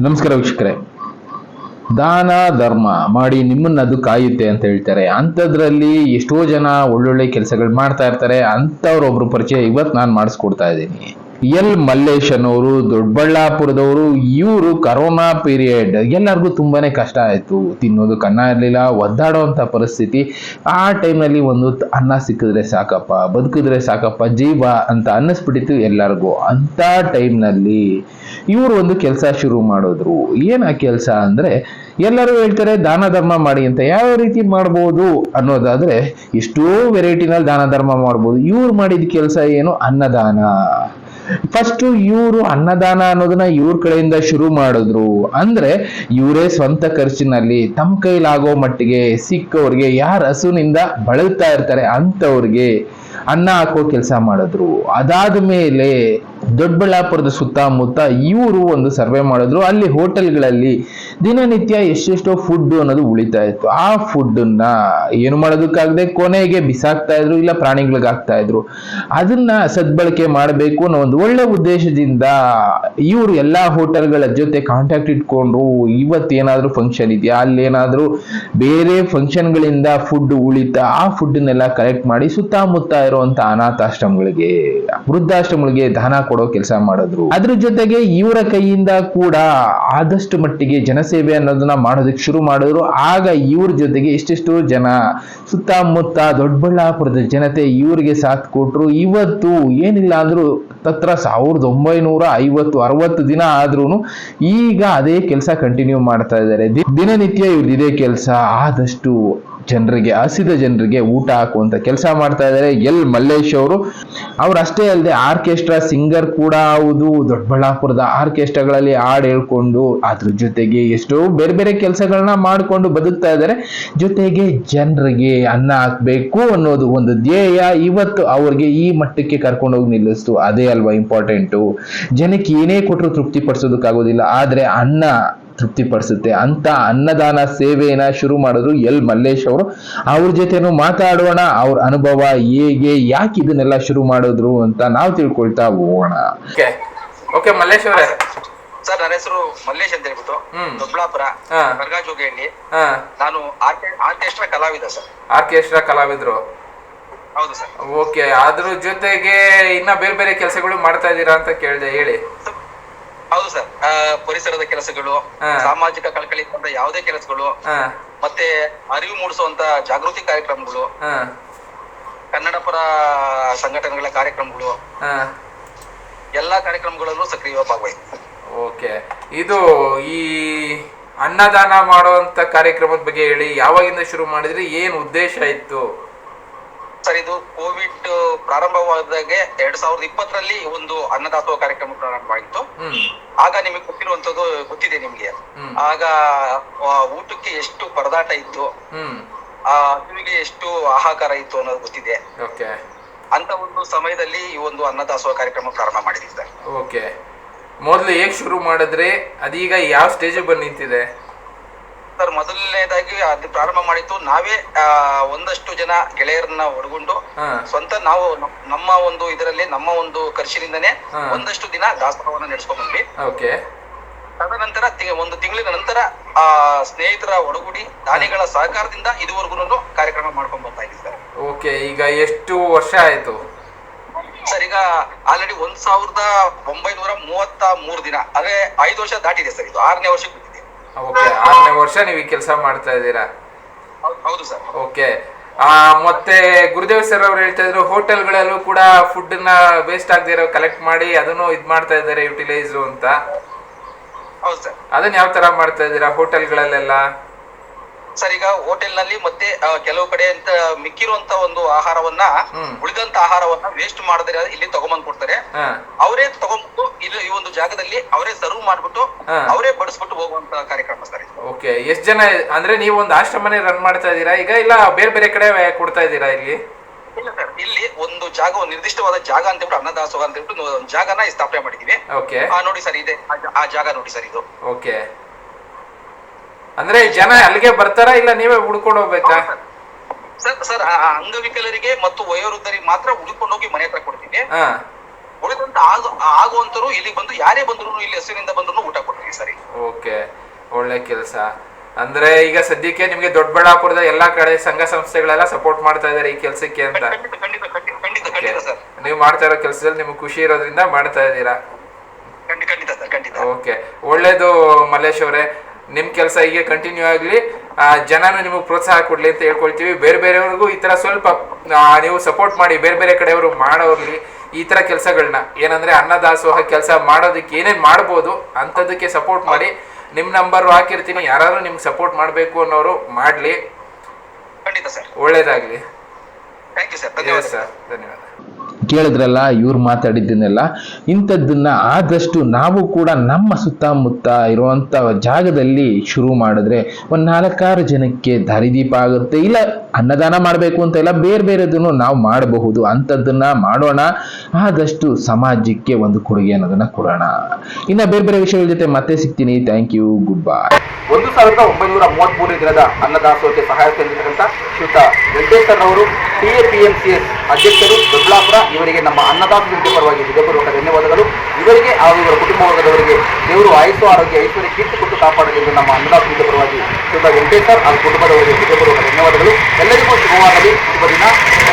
ನಮಸ್ಕಾರ ವೀಕ್ಷಕರೇ. ದಾನ, ಧರ್ಮ ಮಾಡಿ ನಿಮ್ಮನ್ನ ಅದು ಕಾಯುತ್ತೆ ಅಂತ ಹೇಳ್ತಾರೆ. ಅಂಥದ್ರಲ್ಲಿ ಎಷ್ಟೋ ಜನ ಒಳ್ಳೊಳ್ಳೆ ಕೆಲಸಗಳು ಮಾಡ್ತಾ ಇರ್ತಾರೆ. ಅಂಥವ್ರೊಬ್ರು ಪರಿಚಯ ಇವತ್ತು ನಾನು ಮಾಡಿಸ್ಕೊಡ್ತಾ ಇದ್ದೀನಿ. ಎಲ್ ಮಲ್ಲೇಶನವರು, ದೊಡ್ಡಬಳ್ಳಾಪುರದವರು, ಇವರು ಕರೋನಾ ಪೀರಿಯಡ್ ಎಲ್ಲರಿಗೂ ತುಂಬಾನೇ ಕಷ್ಟ ಆಯಿತು. ತಿನ್ನೋದು ಕನ್ನ ಇರಲಿಲ್ಲ ಒದ್ದಾಡುವಂಥ ಪರಿಸ್ಥಿತಿ. ಆ ಟೈಮಲ್ಲಿ ಒಂದು ಅನ್ನ ಸಿಕ್ಕಿದ್ರೆ ಸಾಕಪ್ಪ, ಬದುಕಿದ್ರೆ ಸಾಕಪ್ಪ, ಜೀವ ಅಂತ ಅನ್ನಿಸ್ಬಿಟ್ಟಿತ್ತು ಎಲ್ಲರಿಗೂ. ಅಂಥ ಟೈಮ್ನಲ್ಲಿ ಇವರು ಒಂದು ಕೆಲಸ ಶುರು ಮಾಡಿದ್ರು. ಏನ ಕೆಲಸ ಅಂದರೆ, ಎಲ್ಲರೂ ಹೇಳ್ತಾರೆ, ದಾನ ಧರ್ಮ ಮಾಡಿ ಅಂತ ಯಾವ ರೀತಿ ಮಾಡ್ಬೋದು ಅನ್ನೋದಾದರೆ, ಎಷ್ಟೋ ವೆರೈಟಿನಲ್ಲಿ ದಾನ ಧರ್ಮ ಮಾಡ್ಬೋದು. ಇವ್ರು ಮಾಡಿದ ಕೆಲಸ ಏನು? ಅನ್ನದಾನ. ಫಸ್ಟ್ ಇವರು ಅನ್ನದಾನ ಅನ್ನೋದನ್ನ ಇವ್ರ ಕಡೆಯಿಂದ ಶುರು ಮಾಡಿದ್ರು. ಅಂದ್ರೆ ಇವರೇ ಸ್ವಂತ ಖರ್ಚಿನಲ್ಲಿ ತಮ್ಮ ಕೈಲಾಗೋ ಮಟ್ಟಿಗೆ ಸಿಕ್ಕವ್ರಿಗೆ ಯಾರು ಹಸುವಿನಿಂದ ಬಳಲ್ತಾ ಇರ್ತಾರೆ ಅಂಥವ್ರಿಗೆ ಅನ್ನ ಹಾಕೋ ಕೆಲಸ ಮಾಡಿದ್ರು. ಅದಾದ ಮೇಲೆ ದೊಡ್ಡಬಳ್ಳಾಪುರದ ಸುತ್ತಮುತ್ತ ಇವರು ಒಂದು ಸರ್ವೆ ಮಾಡಿದ್ರು. ಅಲ್ಲಿ ಹೋಟೆಲ್ಗಳಲ್ಲಿ ದಿನನಿತ್ಯ ಎಷ್ಟೆಷ್ಟೋ ಫುಡ್ ಅನ್ನೋದು ಉಳಿತಾ ಇತ್ತು. ಆ ಫುಡ್ಡನ್ನ ಏನು ಮಾಡೋದಕ್ಕಾಗದೆ ಕೊನೆಗೆ ಬಿಸಾಕ್ತಾ ಇದ್ರು, ಇಲ್ಲ ಪ್ರಾಣಿಗಳಿಗೆ ಇದ್ರು. ಅದನ್ನ ಸದ್ಬಳಕೆ ಮಾಡಬೇಕು ಅನ್ನೋ ಒಂದು ಒಳ್ಳೆ ಉದ್ದೇಶದಿಂದ ಇವರು ಎಲ್ಲಾ ಹೋಟೆಲ್ಗಳ ಜೊತೆ ಕಾಂಟ್ಯಾಕ್ಟ್ ಇಟ್ಕೊಂಡ್ರು ಇವತ್ತೇನಾದ್ರೂ ಫಂಕ್ಷನ್ ಇದೆಯಾ? ಅಲ್ಲೇನಾದ್ರೂ ಬೇರೆ ಫಂಕ್ಷನ್ಗಳಿಂದ ಫುಡ್ ಉಳಿತಾ? ಆ ಫುಡ್ನೆಲ್ಲ ಕಲೆಕ್ಟ್ ಮಾಡಿ ಸುತ್ತಮುತ್ತ ಇರುವಂತ ಅನಾಥಾಶ್ರಮಗಳಿಗೆ, ವೃದ್ಧಾಶ್ರಮಗಳಿಗೆ ದಾನ ಕೊಡೋ ಕೆಲಸ ಮಾಡಿದ್ರು. ಅದ್ರ ಜೊತೆಗೆ ಇವರ ಕೈಯಿಂದ ಕೂಡ ಆದಷ್ಟು ಮಟ್ಟಿಗೆ ಜನಸೇವೆ ಅನ್ನೋದನ್ನ ಮಾಡೋದಕ್ಕೆ ಶುರು ಮಾಡಿದ್ರು. ಆಗ ಇವ್ರ ಜೊತೆಗೆ ಇಷ್ಟಿಷ್ಟು ಜನ, ಸುತ್ತಮುತ್ತ ದೊಡ್ಡಬಳ್ಳಾಪುರದ ಜನತೆ ಇವ್ರಿಗೆ ಸಾಥ್ ಕೊಟ್ರು. ಇವತ್ತು ಏನಿಲ್ಲ ಅಂದ್ರೂ ತತ್ರ ಸಾವಿರದ ಒಂಬೈನೂರ ಐವತ್ತು, ಅರವತ್ತು ದಿನ ಆದ್ರೂ ಈಗ ಅದೇ ಕೆಲಸ ಕಂಟಿನ್ಯೂ ಮಾಡ್ತಾ ಇದ್ದಾರೆ. ದಿನನಿತ್ಯ ಇವ್ರದ್ದು ಇದೇ ಕೆಲಸ. ಆದಷ್ಟು ಜನರಿಗೆ, ಹಸಿದ ಜನರಿಗೆ ಊಟ ಹಾಕುವಂತ ಕೆಲಸ ಮಾಡ್ತಾ ಇದ್ದಾರೆ. ಎಲ್ ಮಲ್ಲೇಶ್ ಅವರು. ಅವ್ರು ಅಷ್ಟೇ ಅಲ್ಲದೆ ಆರ್ಕೆಸ್ಟ್ರಾ ಸಿಂಗರ್ ಕೂಡ ಹೌದು. ದೊಡ್ಡಬಳ್ಳಾಪುರದ ಆರ್ಕೆಸ್ಟ್ರಾಗಳಲ್ಲಿ ಹಾಡು ಹೇಳ್ಕೊಂಡು, ಅದ್ರ ಜೊತೆಗೆ ಎಷ್ಟೋ ಬೇರೆ ಬೇರೆ ಕೆಲಸಗಳನ್ನ ಮಾಡಿಕೊಂಡು ಬದುಕ್ತಾ ಇದ್ದಾರೆ. ಜೊತೆಗೆ ಜನರಿಗೆ ಅನ್ನ ಹಾಕ್ಬೇಕು ಅನ್ನೋದು ಒಂದು ಧ್ಯೇಯ ಇವತ್ತು ಅವ್ರಿಗೆ ಈ ಮಟ್ಟಕ್ಕೆ ಕರ್ಕೊಂಡೋಗಿ ನಿಲ್ಲಿಸ್ತು. ಅದೇ ಅಲ್ವಾ ಇಂಪಾರ್ಟೆಂಟು ಜನಕ್ಕೆ ಏನೇ ಕೊಟ್ಟರು ತೃಪ್ತಿ ಪಡಿಸೋದಕ್ಕಾಗೋದಿಲ್ಲ ಆದ್ರೆ ಅನ್ನ ತೃಪ್ತಿಪಡಿಸುತ್ತೆ. ಅಂತ ಅನ್ನದಾನ ಸೇವೆಯನ್ನ ಶುರು ಮಾಡಿದ್ರು ಎಲ್ ಮಲ್ಲೇಶ್ ಅವರು. ಅವ್ರ ಜೊತೆನೂ ಮಾತಾಡೋಣ ಅವ್ರ ಅನುಭವ ಹೇಗೆ ಯಾಕೆ ಇದನ್ನೆಲ್ಲ ಶುರು ಮಾಡಿದ್ರು ಅಂತ ನಾವು ತಿಳ್ಕೊಳ್ತಾ ಹೋಗೋಣ. ಓಕೆ. ಓಕೆ ಮಲ್ಲೇಶ್ ಅವರೇ. ಸರ್ ನನ್ನ ಹೆಸರು ಮಲ್ಲೇಶ್ ಅಂತ ಹೇಳ್ಬಿಟ್ಟು. ಹ್ಮ್. ದೊಡ್ಡಬಳ್ಳಾಪುರ ಹಾ. ಕರ್ಗಾಜೋಗಿಹಳ್ಳಿ ಹಾ. ನಾನು ಆರ್ಕೆ- ಆರ್ಕೆಸ್ಟ್ರಾ ಕಲಾವಿದ ಸರ್. ಆರ್ಕೆಸ್ಟ್ರಾ ಕಲಾವಿದ್ರು. ಹೌದು ಸರ್. ಓಕೆ ಅದ್ರ ಜೊತೆಗೆ ಇನ್ನ ಬೇರೆ ಬೇರೆ ಕೆಲಸಗಳು ಮಾಡ್ತಾ ಇದ್ದೀರಾ ಅಂತ ಕೇಳಿದೆ ಹೇಳಿ. ಹೌದು ಸರ್. ಆ, ಪರಿಸರದ ಕೆಲಸಗಳು ಸಾಮಾಜಿಕ ಕಳಕಳಿ ಅಂತ ಯಾವುದೇ ಕೆಲಸಗಳು ಮತ್ತೆ ಅರಿವು ಮೂಡಿಸುವಂತ ಜಾಗೃತಿ ಕಾರ್ಯಕ್ರಮಗಳು ಕನ್ನಡ ಪರ ಸಂಘಟನೆಗಳ ಕಾರ್ಯಕ್ರಮಗಳು ಎಲ್ಲಾ ಕಾರ್ಯಕ್ರಮಗಳಲ್ಲೂ ಸಕ್ರಿಯ ಭಾಗವಹಿಸ್ತೀನಿ ಓಕೆ. ಇದು ಈ ಅನ್ನದಾನ ಮಾಡುವಂತ ಕಾರ್ಯಕ್ರಮದ ಬಗ್ಗೆ ಹೇಳಿ ಯಾವಾಗಿಂದ ಶುರು ಮಾಡಿದ್ರಿ ಏನ್ ಉದ್ದೇಶ ಇತ್ತು? ಸರ್ ಇದು ಕೋವಿಡ್ ಪ್ರಾರಂಭವಾದಾಗೆ ಎರಡ್ ಸಾವಿರದ ಇಪ್ಪತ್ತರಲ್ಲಿ ಒಂದು ಅನ್ನದಾಸೋಹ ಕಾರ್ಯಕ್ರಮ ಹ್ಮ್. ಆಗ ನಿಮಗೆ ಗೊತ್ತಿರುವಂತದ್ದು ಗೊತ್ತಿದೆ ನಿಮ್ಗೆ. ಆಗ ಊಟಕ್ಕೆ ಎಷ್ಟು ಪರದಾಟ ಇತ್ತು ಆ ನಿಮಗೆ ಎಷ್ಟು ಆಹಾಕಾರ ಇತ್ತು ಅನ್ನೋದು ಗೊತ್ತಿದೆ. ಓಕೆ. ಅಂತ ಒಂದು ಸಮಯದಲ್ಲಿ ಈ ಒಂದು ಅನ್ನದಾಸೋಹ ಕಾರ್ಯಕ್ರಮ ಪ್ರಾರಂಭ ಮಾಡಿದ್ವಿ ಸರ್. ಓಕೆ. ಮೊದಲು ಹೇಗ್ ಶುರು ಮಾಡಿದ್ರಿ? ಅದೀಗ ಯಾವ ಸ್ಟೇಜ್ ಬಂದು ನಿಂತಿದೆ? ಸರ್ ಮೊದಲನೇದಾಗಿ ಅದು ಪ್ರಾರಂಭ ಮಾಡಿದ್ದು ನಾವೇ ಆ, ಒಂದಷ್ಟು ಜನ ಗೆಳೆಯರನ್ನ ಒಳಗೊಂಡು ಹಾ. ಸ್ವಂತ ನಾವು ನಮ್- ನಮ್ಮ ಒಂದು ಇದರಲ್ಲಿ ನಮ್ಮ ಒಂದು ಖರ್ಚಿನಿಂದನೇ ಹಾ. ಒಂದಷ್ಟು ದಿನ ದಾಸೋಹವನ್ನ ನಡೆಸ್ಕೊಂಡ್ ಬಂದ್ವಿ. ಓಕೆ. ತದನಂತರ ತಿ- ಒಂದು ತಿಂಗಳಿನ ನಂತರ ಆ ಸ್ನೇಹಿತರ ಒಡಗೂಡಿ ದಾನಿಗಳ ಸಹಕಾರದಿಂದ ಇದುವರೆಗೂ ಕಾರ್ಯಕ್ರಮ ಮಾಡ್ಕೊಂಡ್ ಬರ್ತಾ ಇದ್ದೀವಿ ಸರ್. ಓಕೆ ಈಗ ಎಷ್ಟು ವರ್ಷ ಆಯ್ತು? ಸರ್ ಈಗ ಆಲ್ರೆಡಿ ಒಂದ್ ಸಾವಿರದ ಒಂಬೈನೂರ ಮೂವತ್ತ ಮೂರು ದಿನ ಅಂದ್ರೆ ಐದು ವರ್ಷ ದಾಟಿದೆ ಸರ್ ಇದು ಆರನೇ ವರ್ಷಕ್ಕೆ ಓಕೆ ಆರನೇ ವರ್ಷ ನೀವು ಈ ಕೆಲಸ ಮಾಡ್ತಾ ಇದ್ದೀರಾ? ಹೌದು- ಸರ್. ಓಕೆ ಮತ್ತೆ ಗುರುದೇವ್ ಸರ್ ಅವ್ರು ಹೇಳ್ತಾ ಇದ್ರು ಹೋಟೆಲ್ಗಳಲ್ಲೂ ಕೂಡ ಫುಡ್ನ ವೇಸ್ಟ್ ಆಗದಿರೋ ಕಲೆಕ್ಟ್ ಮಾಡಿ ಅದನ್ನು ಇದ್ ಮಾಡ್ತಾ ಇದ್ದಾರೆ ಯುಟಿಲೈಸ್ ಅಂತ. ಹೌದು ಸರ್. ಅದನ್ನ ಯಾವ ತರ ಮಾಡ್ತಾ ಇದ್ದೀರಾ? ಹೋಟೆಲ್ಗಳಲ್ಲೆಲ್ಲ? ಸರ್ ಈಗ ಹೋಟೆಲ್ನಲ್ಲಿ ಮತ್ತೆ ಕೆಲವು ಕಡೆ ಅಂತ ಮಿಕ್ಕಿರುವಂತ ಒಂದು ಆಹಾರವನ್ನ ಉಳಿದಂತ ಆಹಾರವನ್ನ ವೇಸ್ಟ್ ಮಾಡಿದ್ರೆ ಇಲ್ಲಿ ತಗೊಂಬಂದ್ ಕೊಡ್ತಾರೆ. ಅವರೇ ತಗೊಂಡ್ಬಿಟ್ಟು ಇಲ್ಲಿ ಈ ಒಂದು ಜಾಗದಲ್ಲಿ ಅವರೇ ಸರ್ವ್ ಮಾಡ್ಬಿಟ್ಟು. ಅವರೇ ಬಡಿಸ್ಬಿಟ್ಟು ಹೋಗುವಂತ ಕಾರ್ಯಕ್ರಮ ಸರ್ ಓಕೆ ಎಷ್ಟ್ ಜನ ಅಂದ್ರೆ ನೀವು ಒಂದು ಆಶ್ರಮನೇ ರನ್ ಮಾಡ್ತಾ ಇದ್ದೀರಾ? ಈಗ ಇಲ್ಲ ಬೇರೆ ಬೇರೆ ಕಡೆ ಕೊಡ್ತಾ ಇದ್ದೀರಾ ಇಲ್ಲಿ? ಇಲ್ಲ ಸರ್ ಇಲ್ಲಿ ಒಂದು ಜಾಗ ಒಂದು ನಿರ್ದಿಷ್ಟವಾದ ಜಾಗ ಅಂತ ಹೇಳ್ಬಿಟ್ಟು ಅನ್ನದಾಸೋಹ ಅಂತ ಹೇಳ್ಬಿಟ್ಟು ಒಂದು ಜಾಗನ ಸ್ಥಾಪನೆ ಮಾಡಿದೀವಿ ನೋಡಿ ಸರ್ ಇದೆ ಆ ಜಾಗ ನೋಡಿ ಸರ್ ಇದು. ಓಕೆ. ಅಂದ್ರೆ ಜನ ಅಲ್ಲಿಗೆ ಬರ್ತಾರಾ ಇಲ್ಲ ನೀವೇ ಹುಡ್ಕೊಂಡು ಹೋಗ್ಬೇಕಾ? ಸರ್. ಸರ್ ಆ- ಅಂಗವಿಕಲರಿಗೆ ಮತ್ತು ವಯೋವೃದ್ಧರಿಗೆ ಮಾತ್ರ ಉಳ್ಕೊಂಡು ಹೋಗಿ ಮನೆ ಹತ್ರ ಕೊಡ್ತೀವಿ ಹಾ. ಉಳಿದಂತ ಆಗು ಆಗುವಂತರು ಇಲ್ಲಿ ಬಂದು ಯಾರೇ ಬಂದ್ರು ಇಲ್ಲಿ ಹಸಿರಿಂದ ಬಂದ್ರು ಊಟ ಕೊಡ್ತೀವಿ ಸರಿ ಓಕೆ. ಒಳ್ಳೆ ಕೆಲಸ. ಅಂದ್ರೆ ಈಗ ಸದ್ಯಕ್ಕೆ ನಿಮ್ಗೆ ದೊಡ್ಡಬಳ್ಳಾಪುರದ ಎಲ್ಲಾ ಕಡೆ ಸಂಘ ಸಂಸ್ಥೆಗಳೆಲ್ಲ ಸಪೋರ್ಟ್ ಮಾಡ್ತಾ ಇದಾರೆ ಈ ಕೆಲ್ಸಕ್ಕೆ ಅಂತ. ಖಂಡಿತ ಖಂಡಿತ ಖಂಡಿತ ಖಂಡಿತ ಖಂಡಿತ ಸರ್. ನೀವು ಮಾಡ್ತಾ ಇರೋ ಕೆಲಸದಲ್ಲಿ ನಿಮ್ಗೆ ಖುಷಿ ಇರೋದ್ರಿಂದ ಮಾಡ್ತಾ ಇದ್ದೀರಾ? ಖಂಡಿತ ಖಂಡಿತ ಸರ್ ಖಂಡಿತ. ಓಕೆ. ಒಳ್ಳೇದು ಮಲ್ಲೇಶ್ ಅವರೇ. ನಿಮ್ ಕೆಲಸ ಹೀಗೆ ಕಂಟಿನ್ಯೂ ಆಗಲಿ ಜನನು ನಿಮಗೆ ಪ್ರೋತ್ಸಾಹ ಕೊಡಲಿ ಅಂತ ಹೇಳ್ಕೊಳ್ತೀವಿ. ಬೇರೆ ಬೇರೆಯವ್ರಿಗೂ ಈ ತರ ಸ್ವಲ್ಪ ನೀವು ಸಪೋರ್ಟ್ ಮಾಡಿ ಬೇರೆ ಬೇರೆ ಕಡೆಯವರು ಮಾಡೋರ್ಲಿ ಈ ತರ ಕೆಲಸಗಳನ್ನ ಏನಂದ್ರೆ ಅನ್ನದಾಸೋಹ ಕೆಲಸ ಮಾಡೋದಕ್ಕೆ ಏನೇನ್ ಮಾಡ್ಬೋದು ಅಂಥದ್ದಕ್ಕೆ ಸಪೋರ್ಟ್ ಮಾಡಿ. ನಿಮ್ಮ ನಂಬರ್ ಹಾಕಿರ್ತೀನಿ ಯಾರಾದರೂ ನಿಮ್ಗೆ ಸಪೋರ್ಟ್ ಮಾಡಬೇಕು ಅನ್ನೋರು ಮಾಡ್ಲಿ. ಖಂಡಿತ ಸರ್. ಒಳ್ಳೇದಾಗ್ಲಿ. ಥ್ಯಾಂಕ್ ಯು ಸರ್ ಧನ್ಯವಾದ ಸರ್ ಧನ್ಯವಾದ. ಕೇಳಿದ್ರಲ್ಲ, ಇವ್ರು ಮಾತಾಡಿದ್ದನ್ನೆಲ್ಲ, ಇಂಥದ್ದನ್ನ ಆದಷ್ಟು ನಾವು ಕೂಡ ನಮ್ಮ ಸುತ್ತಮುತ್ತ ಇರುವಂತ ಜಾಗದಲ್ಲಿ ಶುರು ಮಾಡಿದ್ರೆ ಒಂದು ನಾಲ್ಕಾರು ಜನಕ್ಕೆ ದಾರಿದೀಪ ಆಗುತ್ತೆ. ಇಲ್ಲ, ಅನ್ನದಾನ ಮಾಡಬೇಕು ಅಂತ ಇಲ್ಲ, ಬೇರೆ ಬೇರೆದನ್ನು ನಾವು ಮಾಡಬಹುದು. ಅಂಥದ್ದನ್ನ ಮಾಡೋಣ. ಆದಷ್ಟು ಸಮಾಜಕ್ಕೆ ಒಂದು ಕೊಡುಗೆ ಅನ್ನೋದನ್ನ ಕೊಡೋಣ. ಇನ್ನ ಬೇರೆ ಬೇರೆ ವಿಷಯಗಳ ಜೊತೆ ಮತ್ತೆ ಸಿಗ್ತೀನಿ. ಥ್ಯಾಂಕ್ ಯು ಗುಡ್ ಬಾಯ್ ಒಂದು ಸಾವಿರದ ಒಂಬೈನೂರ ಮೂವತ್ಮೂರನೇ ದಿನದ ಅನ್ನದಾಸೋಹಕ್ಕೆ ಸಹಾಯ ವೆಂಕಟೇಶ್ವರ ಅವರು ಟಿ ಅಧ್ಯಕ್ಷರು ದೊಡ್ಡಾಪುರ ಇವರಿಗೆ ನಮ್ಮ ಅನ್ನದಾಸ ಸಮಿತಿ ಪರವಾಗಿ ಹೃದಯಪೂರ್ವಕ ಧನ್ಯವಾದಗಳು. ಇವರಿಗೆ ಹಾಗೂ ಇವರ ಕುಟುಂಬ ವರ್ಗದವರಿಗೆ ದೇವರು ಆಯುಸ್ಸು, ಆರೋಗ್ಯ, ಐಶ್ವರ್ಯ, ಕೀರ್ತಿ ಕೊಟ್ಟು ಕಾಪಾಡಲಿ ಎಂದು ನಮ್ಮ ಅನ್ನದಾತ ಸಮಿತಿ ಪರವಾಗಿ ಶ್ರೀಯುತ ವೆಂಕಟೇಶ್ವರ್ ಹಾಗೂ ಕುಟುಂಬದವರಿಗೆ ಹೃದಯಪೂರ್ವಕ ಧನ್ಯವಾದಗಳು. ಎಲ್ಲರಿಗೂ ಶುಭವಾಗಲಿ. ಶುಭ